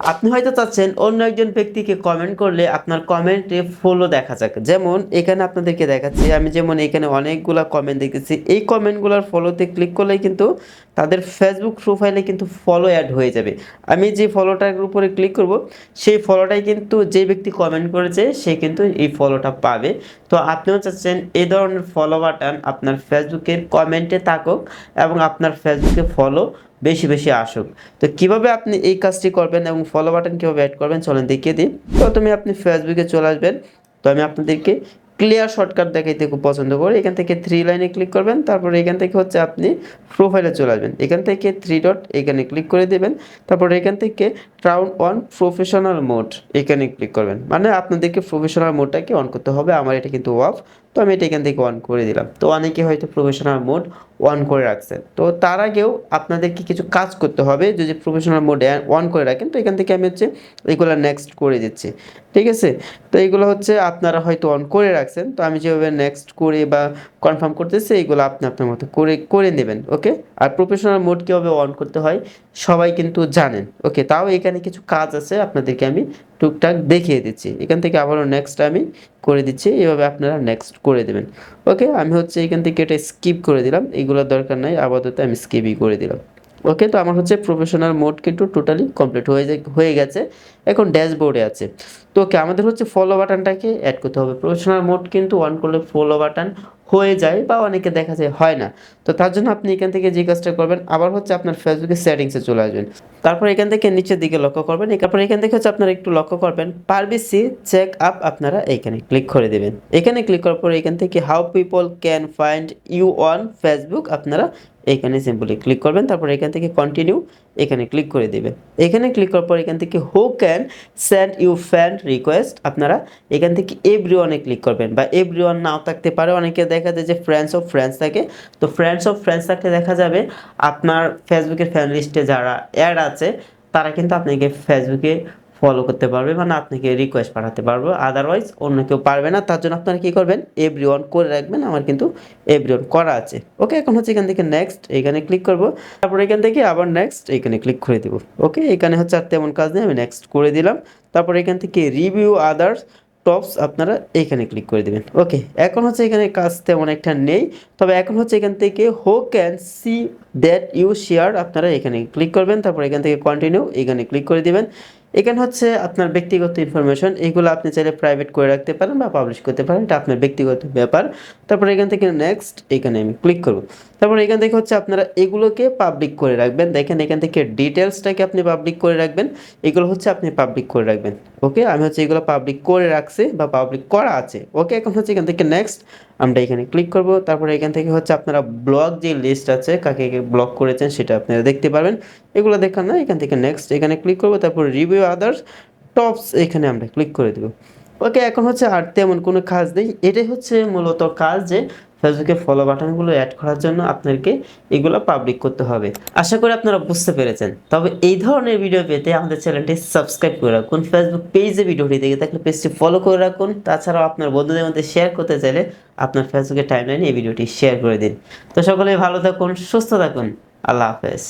আপনি হয়তো চাচ্ছেন অন্য একজন ব্যক্তিকে কমেন্ট করলে আপনার কমেন্টে ফলো দেখা যাক। যেমন এখানে আপনাদেরকে দেখাচ্ছি, আমি যেমন এখানে অনেকগুলা কমেন্ট দেখেছি এই কমেন্টগুলোর ফলোতে ক্লিক করলে কিন্তু তাদের ফেসবুক প্রোফাইলে কিন্তু ফলো অ্যাড হয়ে যাবে। আমি যে ফলোটার উপরে ক্লিক করব, সেই ফলোটাই কিন্তু যে ব্যক্তি কমেন্ট করেছে, সে কিন্তু এই ফলোটা পাবে। তো আপনিও চাচ্ছেন এই ধরনের ফলো বাটন আপনার ফেসবুকের কমেন্টে থাকুক এবং আপনার ফেসবুকে ফলো বেশি বেশি আসুক। তো কীভাবে আপনি এই কাজটি করবেন এবং ফলো বাটন কীভাবে অ্যাড করবেন চলেন দেখিয়ে দিই। প্রথমে আপনি ফেসবুকে চলে আসবেন। তো আমি আপনাদেরকে ক্লিয়ার শর্টকাট দেখাইতে খুব পছন্দ করি। এখান থেকে থ্রি লাইনে ক্লিক করবেন। তারপরে এখান থেকে হচ্ছে আপনি প্রোফাইলে চলে আসবেন। এখান থেকে থ্রি ডট এখানে ক্লিক করে দেবেন। তারপরে এখান থেকে ট্রাউন অন প্রফেশনাল মোড এখানে ক্লিক করবেন। মানে আপনাদেরকে প্রফেশনাল মোডটাকে অন করতে হবে। আমার এটা কিন্তু অফ তো আমি এটা এখান থেকে অন করে দিলাম। তো অনেকে হয়তো প্রফেশনাল মোড অন করে রাখছেন তো তার আগেও আপনাদেরকে কিছু কাজ করতে হবে। যদি প্রফেশনাল মোড অন করে রাখেন, তো এখান থেকে আমি হচ্ছে এগুলো নেক্সট করে দিচ্ছি। ঠিক আছে? তো এইগুলো হচ্ছে আপনারা হয়তো অন করে রাখছেন। তো আমি যেভাবে নেক্সট করে বা কনফার্ম করতেছি, এগুলো আপনি আপনার মতো করে করে নেবেন। ওকে আর প্রফেশনাল মোড কীভাবে অন করতে হয়, সবাই কিন্তু জানেন। ওকে তাও এখানে কিছু কাজ আছে, আপনাদেরকে আমি টুকটাক দেখিয়ে দিচ্ছি। এখান থেকে আবারও নেক্সট আমি করে দিচ্ছি, এভাবে আপনারা নেক্সট করে দেবেন। ওকে আমি হচ্ছে এখান থেকে এটা স্কিপ করে দিলাম, এগুলোর দরকার নাই, আপাতত আমি স্কিপই করে দিলাম। ওকে তো আমার হচ্ছে প্রফেশনাল মোড কিন্তু টোটালি কমপ্লিট হয়ে যায়, হয়ে গেছে, এখন ড্যাশবোর্ডে আছে। তো ওকে আমাদের হচ্ছে ফলো বাটনটাকে অ্যাড করতে হবে। প্রফেশনাল মোড কিন্তু অন করলে ফলো বাটন হয়ে যায় বা অনেকে দেখা যায় হয় না। তো তার জন্য আপনি এখান থেকে যে কাজটা করবেন, আবার হচ্ছে আপনার ফেসবুকের সেটিংসে চলে আসবেন। তারপর এখান থেকে নিচের দিকে লক্ষ্য করবেন তারপর এখান থেকে হচ্ছে আপনারা একটু লক্ষ্য করবেন পারবিসি চেক আপ আপনারা এখানে ক্লিক করে দেবেন। এখানে ক্লিক করার পর এখান থেকে how people can find you on Facebook আপনারা এখানে সিম্পলি ক্লিক করবেন, তারপর এখান থেকে কন্টিনিউ এখানে ক্লিক করে দেবেন। এখানে ক্লিক করার পর এখান থেকে who can send you friend request আপনারা এখান থেকে এভরি ওয়ানে ক্লিক করবেন বা এভরি ওয়ান নাও থাকতে পারে। অনেকে দেখা যায় যে ফ্রেন্ডস অফ ফ্রেন্ডস থাকে। তো ফ্রেন্ডস অফ ফ্রেন্ডস থাকলে দেখা যাবে আপনার ফেসবুকের ফ্যান লিস্টে যারা অ্যাড আছে, তারা কিন্তু আপনাকে ফেসবুকে ফলো করতে পারবে মানে আপনাকে রিকোয়েস্ট পাঠাতে পারবে। আদারওয়াইজ অন্য কেউ পারবে না। তার জন্য আপনারা কী করবেন? এভরি ওয়ান করে রাখবেন। আমার কিন্তু এভরি ওয়ান করা আছে। ওকে এখন হচ্ছে এখান থেকে নেক্সট এখানে ক্লিক করব। তারপর এখান থেকে আবার নেক্সট এখানে ক্লিক করে দেবো। ওকে এখানে হচ্ছে আর তেমন কাজ নেই, আমি নেক্সট করে দিলাম। তারপর এখান থেকে রিভিউ আদার্স টপস আপনারা এইখানে ক্লিক করে দেবেন। ওকে এখন হচ্ছে এখানে কাজ তেমন একটা নেই। তবে এখন হচ্ছে এখান থেকে who can see that you share আপনারা এখানে ক্লিক করবেন। তারপর এখান থেকে কন্টিনিউ এখানে ক্লিক করে দিবেন। এখানে হচ্ছে আপনার ব্যক্তিগত ইনফরমেশন এগুলো আপনি চাইলে প্রাইভেট করে রাখতে পারেন বা পাবলিশ করতে পারেন, এটা আপনার ব্যক্তিগত ব্যাপার। তারপর এখান থেকে নেক্সট এখানে আমি ক্লিক করব। তারপর এখান থেকে হচ্ছে আপনারা এগুলোকে পাবলিক করে রাখবেন। দেখেন এখান থেকে ডিটেলসটাকে আপনি পাবলিক করে রাখবেন। এগুলো হচ্ছে আপনি পাবলিক করে রাখবেন। ওকে আমি হচ্ছে এগুলো পাবলিক করে রাখছি বা পাবলিক করা আছে। ওকে এখন হচ্ছে এখান থেকে নেক্সট আমরা এখানে ক্লিক করব। তারপরে এখান থেকে হচ্ছে আপনারা ব্লগ যে লিস্ট আছে, কাকে ব্লক করেছেন সেটা আপনারা দেখতে পারবেন। এগুলো দেখান না, এখান থেকে নেক্সট এখানে ক্লিক করব, তারপর রিভিউ আদার্স টপস এখানে আমরা ক্লিক করে দেবো। ওকে এখন হচ্ছে আর তেমন কোনো কাজ নেই। এটাই হচ্ছে মূলত কাজ যে ফেসবুকে ফলো বাটনগুলো অ্যাড করার জন্য আপনাদেরকে এগুলো পাবলিক করতে হবে। আশা করি আপনারা বুঝতে পেরেছেন। তবে এই ধরনের ভিডিও পেতে আমাদের চ্যানেলটি সাবস্ক্রাইব করে রাখুন। ফেসবুক পেজে ভিডিওটি দেখে থাকলে পেজটি ফলো করে রাখুন। তাছাড়াও আপনার বন্ধুদের মধ্যে শেয়ার করতে চাইলে আপনার ফেসবুকের টাইমলাইনে এই ভিডিওটি শেয়ার করে দিন। তো সকলে ভালো থাকুন, সুস্থ থাকুন। আল্লাহ হাফেজ।